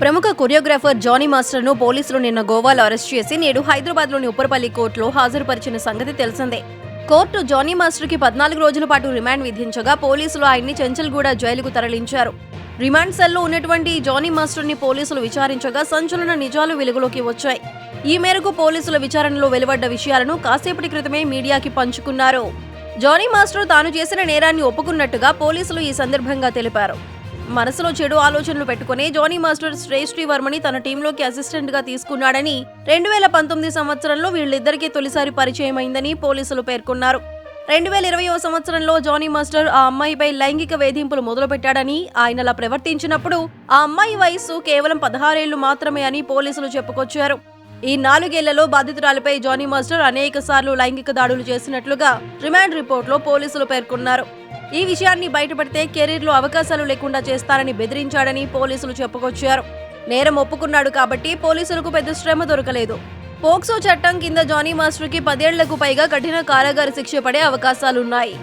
ప్రముఖ choreographer Johnny మాస్టర్ను పోలీసులు నిన్న గోవాలో అరెస్ట్ చేసి నేడు హైదరాబాద్లోని ఉప్పరపల్లి కోర్టులో హాజరుపరిచిన సంగతి తెలిసిందే. కోర్టు జానీ మాస్టర్కి పద్నాలుగు రోజుల పాటు రిమాండ్ విధించగా పోలీసులు ఆయన్ని చెంచల్గూడ జైలుకు తరలించారు. రిమాండ్ సెల్లో ఉన్నటువంటి జానీ మాస్టర్ని పోలీసులు విచారించగా సంచలన నిజాలు వెలుగులోకి వచ్చాయి. ఈ మేరకు పోలీసుల విచారణలో వెలువడ్డ విషయాలను కాసేపటి క్రితమే మీడియాకి పంచుకున్నారు. జానీ మాస్టర్ తాను చేసిన నేరాన్ని ఒప్పుకున్నట్టుగా పోలీసులు ఈ సందర్భంగా తెలిపారు. మనసులో చెడు ఆలోచనలు పెట్టుకుని జానీ మాస్టర్ శ్రేష్ఠి వర్మని తన టీంలోకి అసిస్టెంట్గా తీసుకున్నాడని రెండు వేల పంతొమ్మిది సంవత్సరంలో వీళ్ళిద్దరికీ తొలిసారి పరిచయం అయిందని పోలీసులు పేర్కొన్నారు. రెండు వేల ఇరవయో సంవత్సరంలో జానీ మాస్టర్ ఆ అమ్మాయిపై లైంగిక వేధింపులు మొదలుపెట్టాడని ఆయన అలా ప్రవర్తించినప్పుడు ఆ అమ్మాయి వయస్సు కేవలం పదహారేళ్ళు మాత్రమే అని పోలీసులు చెప్పుకొచ్చారు. ఈ నాలుగేళ్ళలో బాధితురాలిపై జానీ మాస్టర్ అనేక సార్లు లైంగిక దాడులు చేసినట్లుగా రిమాండ్ రిపోర్ట్లో పోలీసులు పేర్కొన్నారు. ఈ విషయాన్ని బయటపడితే కెరీర్లో అవకాశాలు లేకుండా చేస్తారని బెదిరించాడని పోలీసులు చెప్పుకొచ్చారు. నేరం ఒప్పుకున్నాడు కాబట్టి పోలీసులకు పెద్ద శ్రమ దొరకలేదు. పోక్సో చట్టం కింద జానీ మాస్టర్కి పదేళ్ళకు పైగా కఠిన కారాగార శిక్ష పడే అవకాశాలున్నాయి.